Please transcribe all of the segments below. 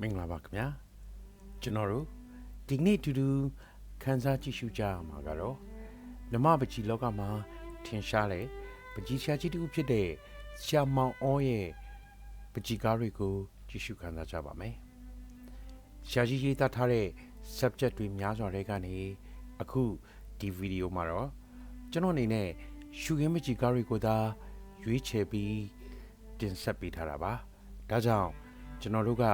မင်္ဂလာပါခင်ဗျာကျွန်တော်တို့ဒီကနေ့အတူတူခန်းစားကြည့်ရှုကြရမှာကတော့မြမပကြီးလောကမှာထင်ရှားတဲ့ပကြီးရှားကြီးတူဖြစ်တဲ့ရှာမောင်အောရဲ့ပကြီးကားတွေကိုကြည့်ရှုခန်းစားကြပါမယ်ရှာကြီးရေးသားထားတဲ့ subject တွေများစွာတွေကနေအခုဒီဗီဒီယိုမှာတော့ကျွန်တော်အနေနဲ့ရှုခင်းပကြီးကားတွေကိုသာရွေးချယ်ပြီးတင်ဆက်ပေးထားတာပါဒါကြောင့်ကျွန်တော်တို့က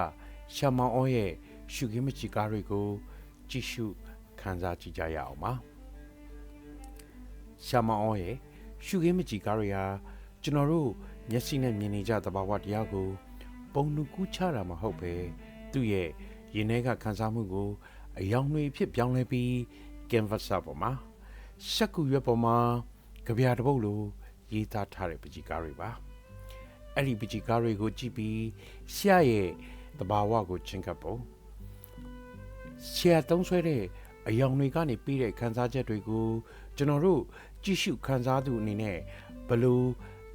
ရှာမောင်အောရဲ့ရှုခင်းမချီကားတွေကိုကြည့်ရှုခန်းစားကြည့်ကြရအောင်ပါရှာမောင်အောရဲ့ရှုခင်းမချီကားတွေဟာကျွန်တော်တို့မျက်စိနဲ့မြင်နေကြသဘာဝတရားကိုပုံနှကူးချတာမဟုတ်ပဲသူ့ရဲ့ရင်ထဲကခန်းစားမှုကိုအယောင်တွေဖြစ်ပြောင်းလဲပြီး canvas ပေါ်မှာရှက်ကူရွက်ပေါ်မှာကြပြတပုတ်လိုရေးသားထားတဲ့ပကြီးကားတွေပါအဲ့ဒီပကြီးကားတွေကိုကြည့်ပြီးရှာရဲ့ တဘာဝကိုချင်းကပ်ပုံရှယ်သုံးဆွဲတဲ့အယောင်တွေကနေပြီးတဲ့ခန်းစားချက်တွေကိုကျွန်တော်တို့ကြည့်ရှုခန်းစားသူအနေနဲ့ဘယ်လို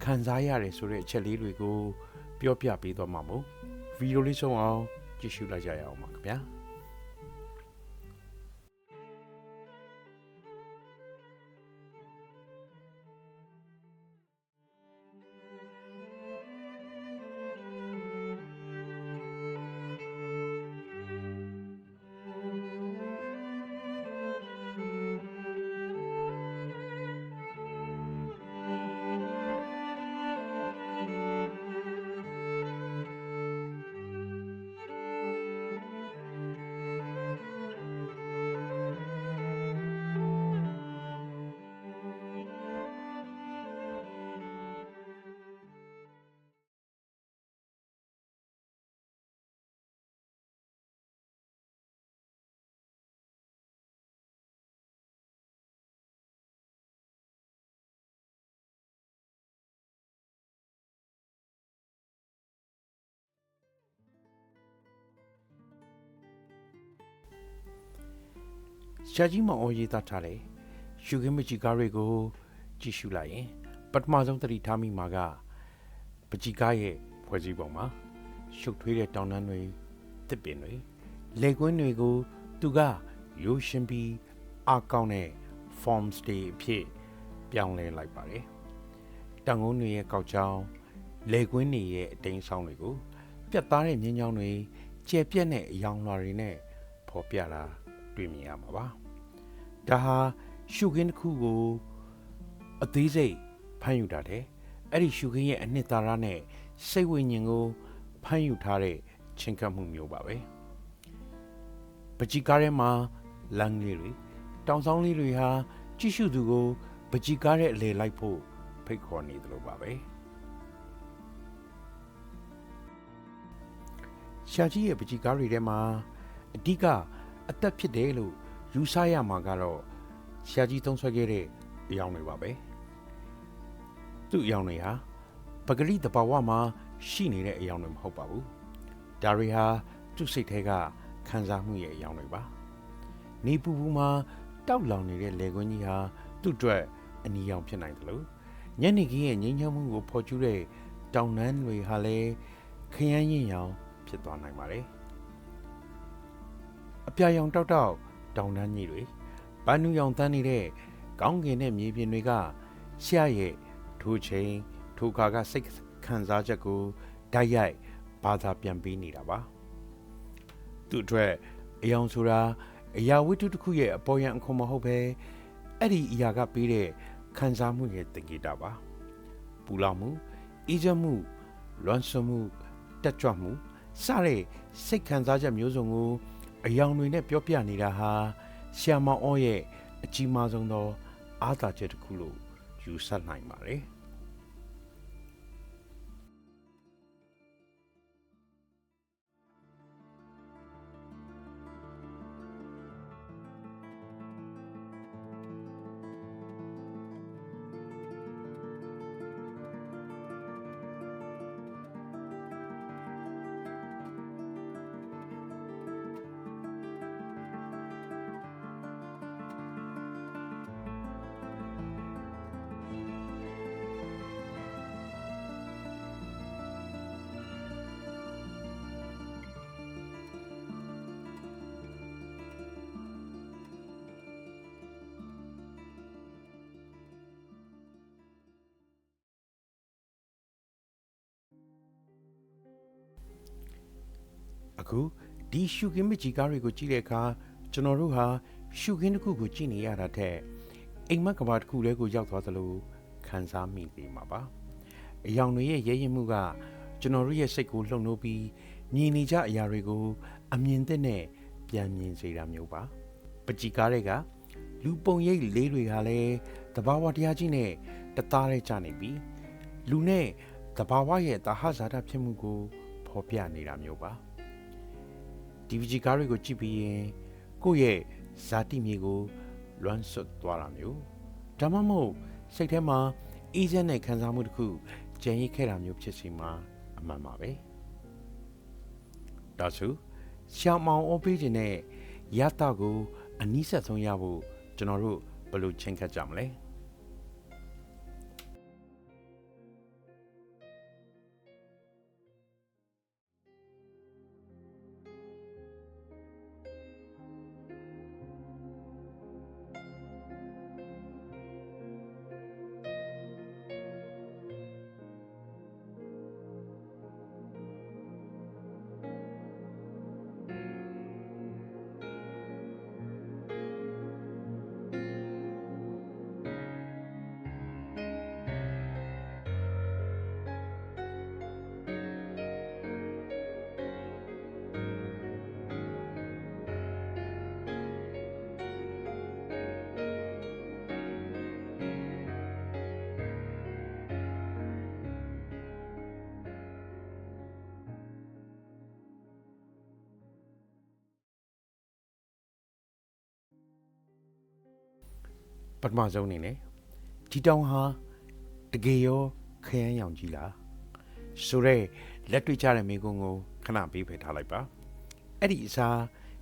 ခန်းစားရတယ်ဆိုတဲ့အချက်လေးတွေကို ပြောပြပေးသွားမှာမို့ဗီဒီယိုလေးဆုံးအောင်ကြည့်ရှုလိုက်ကြရအောင်ပါခင်ဗျာ ရှာကြီးမောင်အော်ရေးသားထားတဲ့ရှုခင်းမကြီးကားတွေကိုကြည့်ရှုလိုက်ရင်ပထမဆုံးသတိထားမိမှာကပကြီးကားရဲ့ဖွဲ့စည်းပုံမှာရှုပ်ထွေးတဲ့တောင်တန်းတွေတစ်ပင်တွေလေကွင်းတွေကိုသူကရိုးရှင်းပြီးအကောင်းတဲ့ forms တွေအဖြစ်ပြောင်းလဲလိုက်ပါတယ်။တောင်ကုန်းတွေရဲ့ကောက်ချောင်းလေကွင်းတွေရဲ့အတိမ်ဆောင်တွေကိုပြတ်သားတဲ့မြင်းချောင်းတွေကျယ်ပြက်တဲ့အယောင်လွှာတွေနဲ့ဖော်ပြတာတွေ့မြင်ရမှာပါ။ ဒါဟာရှုခင်းတစ်ခုကိုအသေးစိတ်ဖမ်းယူတာတဲ့အဲ့ဒီရှုခင်းရဲ့အနှစ်သာရနဲ့စိတ်ဝိညာဉ်ကိုဖမ်းယူထားတဲ့ချင်းကပ်မှုမျိုးပါပဲ။ပကြီးကားထဲမှာလမ်းလေးတွေတောင်ဆောင်လေးတွေဟာကြည့်ရှုသူကိုပကြီးကားရဲ့အလေလိုက်ဖို့ဖိတ်ခေါ်နေသလိုပါပဲ။ရှာကြီးရဲ့ပကြီးကားတွေထဲမှာအဓိကအသက်ဖြစ်တယ်လို့ ယူဆရမှာကတော့ရှာကြီးသုံးဆွဲခဲ့တဲ့အယောင်တွေပါပဲသူ့အယောင်တွေဟာပဂရိတဘာဝမှာရှိနေတဲ့အယောင်တွေမဟုတ်ပါဘူးဒါတွေဟာသူ့စိတ်ထဲကခံစားမှုရဲ့အယောင်တွေပါနေပူပူမှာတောက်လောင်နေတဲ့လေကွင်းကြီးဟာသူ့အတွက်အနီရောင်ဖြစ်နိုင်တယ်လို့ညနေခင်းရဲ့ငြိမ်းချမ်းမှုကိုဖော်ကျူးတဲ့တောင်တန်းတွေဟာလည်းခရမ်းရင်ရောင်ဖြစ်သွားနိုင်ပါတယ်အပြာရောင်တောက်တောက် တောင်တန်းကြီးတွေပန်းနူရောင်တန်းနေတဲ့ကောင်းကင်နဲ့မြေပြင်တွေကရှာရဲ့ထိုချိန်ထိုခါကစိတ်ခံစားချက်ကိုဓာတ်ရိုက်ဘာသာပြန်ပေးနေတာပါသူ့အတွက်အယောင်ဆိုတာအရာဝတ္ထုတစ်ခုရဲ့အပေါ်ယံအခွန်မဟုတ်ပဲအဲ့ဒီအရာကပေးတဲ့ခံစားမှုရဲ့တကိတာပါပူလောင်မှုအေးချမ်းမှုလွမ်းဆွမှုတက်ကြွမှုစတဲ့စိတ်ခံစားချက်မျိုးစုံကို အယောင်တွေနဲ့ပြောပြနေတာဟာဆီယမောင်အောရဲ့အကြီးမားဆုံးသော အားသာချက်တစ်ခုလို့ယူဆနိုင်ပါတယ်။ အခုဒီရှုခင်းမကြီးကားတွေကိုကြည့်တဲ့အခါကျွန်တော်တို့ဟာရှုခင်းတစ်ခုကိုကြည့်နေရတာတဲ့အိမ်မက်ကဘာတစ်ခုလေးကိုရောက်သွားသလိုခံစားမိနေမှာပါအယောင်တွေရဲ့ရဲရင်မှုကကျွန်တော်တို့ရဲ့စိတ်ကိုလှုပ်နှိုးပြီးမြင်နေကြအရာတွေကို အမြင်သစ်နဲ့ပြန်မြင်စေတာမျိုးပါပကြီးကားတွေကလူပုံရိပ်လေးတွေကလည်းတဘာဝတရားကြီးနဲ့တသားရဲကြနေပြီလူနဲ့တဘာဝရဲ့တာဟဇာတာဖြစ်မှုကိုဖော်ပြနေတာမျိုးပါ ဒီဗီဂျီကားတွေကိုကြည့်ပြီးရင်ကိုယ့်ရဲ့ဇာတိမြေကိုလွမ်းဆွတ်သွားတာမျိုးဒါမှမဟုတ်စိတ်ထဲမှာအေးချမ်းတဲ့ခံစားမှုတစ်ခုကြံရိပ်ခဲ့တာမျိုးဖြစ်စီမှာအမှန်ပါပဲဒါဆိုရှောင်းမောင်အိုးပေးခြင်းနဲ့ရတာကိုအနည်းဆက်ဆုံးရဖို့ကျွန်တော်တို့ဘယ်လိုချင်းခတ်ကြမလဲ ပထမဆုံးအနေနဲ့ဒီတောင်ဟာတကယ်ရောခရမ်းရောင်ကြီးလားဆိုတော့လက်တွေ့ကြတဲ့မိကုံကိုခဏပေးဖယ်ထားလိုက်ပါအဲ့ဒီအစား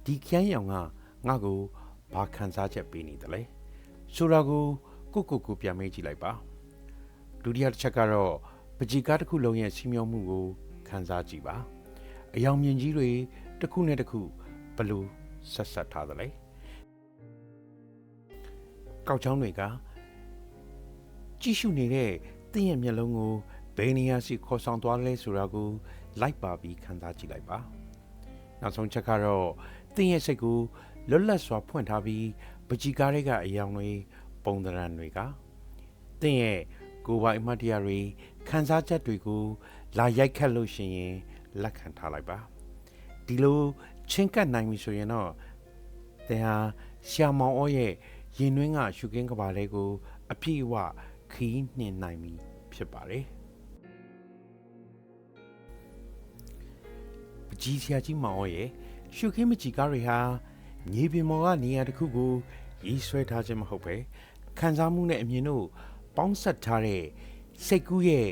ဒီခရမ်းရောင်ကငါ့ကိုဘာခံစားချက်ပေးနေတယ်လဲဆိုတာကိုကိုကိုကိုပြန်မေးကြည့်လိုက်ပါဒုတိယတစ်ချက်ကတော့ပကြီးကားတစ်ခုလုံးရဲ့စီမျောမှုကိုခံစားကြည့်ပါအယောင်မြင်ကြီးတွေတစ်ခုနဲ့တစ်ခုဘယ်လိုဆက်ဆက်ထားသလဲ ကောက်ချောင်းတွေကကြည့်ရှုနေတဲ့သင်ရဲ့မျက်လုံးကိုဘယ်နေရာစီခေါ်ဆောင်သွားလဲဆိုတာကိုလိုက်ပါပြီးခံစားကြည့်လိုက်ပါနောက်ဆုံးချက်ကတော့သင်ရဲ့စိတ်ကိုလွတ်လပ်စွာဖွင့်ထားပြီးပကြီးကားတွေကအယောင်တွေပုံသဏ္ဍာန်တွေကသင်ရဲ့ကိုယ်ပိုင်အမှတ်တရတွေခံစားချက်တွေကိုလာရိုက်ခတ်လို့ရှိရင်လက်ခံထားလိုက်ပါဒီလိုချင်းကပ်နိုင်ပြီဆိုရင်တော့သင်ဟာရှာမောင်အောရဲ့ ရင်တွင်းကရှုခင်းကဘာလေးကို အပြည့်အဝခီးနှင်နိုင်ပြီဖြစ်ပါတယ်ပကြီးဆရာကြီးမောင်အောရဲ့ရှုခင်းမကြီးကားတွေဟာမြေပြင်ပေါ်ကနေရာတစ်ခုကိုရေးဆွဲထားခြင်းမဟုတ်ပဲခံစားမှုနဲ့အမြင်တို့ပေါင်းဆက်ထားတဲ့စိတ်ကူးရဲ့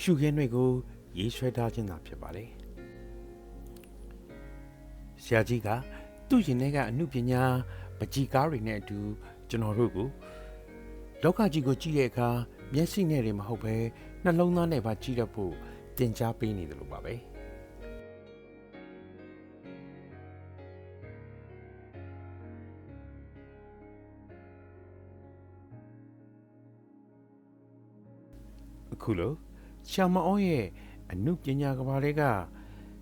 ရှုခင်းတွေကိုရေးဆွဲထားခြင်းသာဖြစ်ပါတယ်ဆရာကြီးကသူ့ရင်ထဲကအမှုပညာပ ကြီးကားတွေနဲ့အတူကျွန်တော်တို့ကိုလောကကြီးကိုကြည့်တဲ့အခါမျက်စိနဲ့တွေမဟုတ်ပဲနှလုံးသားနဲ့ပါကြည့်တတ်ဖို့သင်ကြားပေးနေတယ်လို့ပါပဲအခုလို့ရှာမအောင်ရဲ့အမှုပညာကဘာတွေက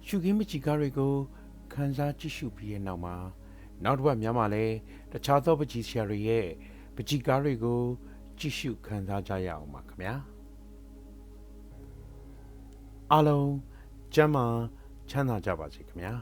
ရှုခင်းမချီကားတွေကိုခန်းစားကြည့်ရှုပြီးတဲ့နောက်မှာ နောက်တစ်ပတ်များမှာလဲတခြားသောပကြီးဆရာတွေရဲ့ပကြီးကားတွေကို ကြည့်ရှုခန်းစားကြရအောင်ပါခင်ဗျာအားလုံးကျမ်းမာချမ်းသာကြပါစေခင်ဗျာ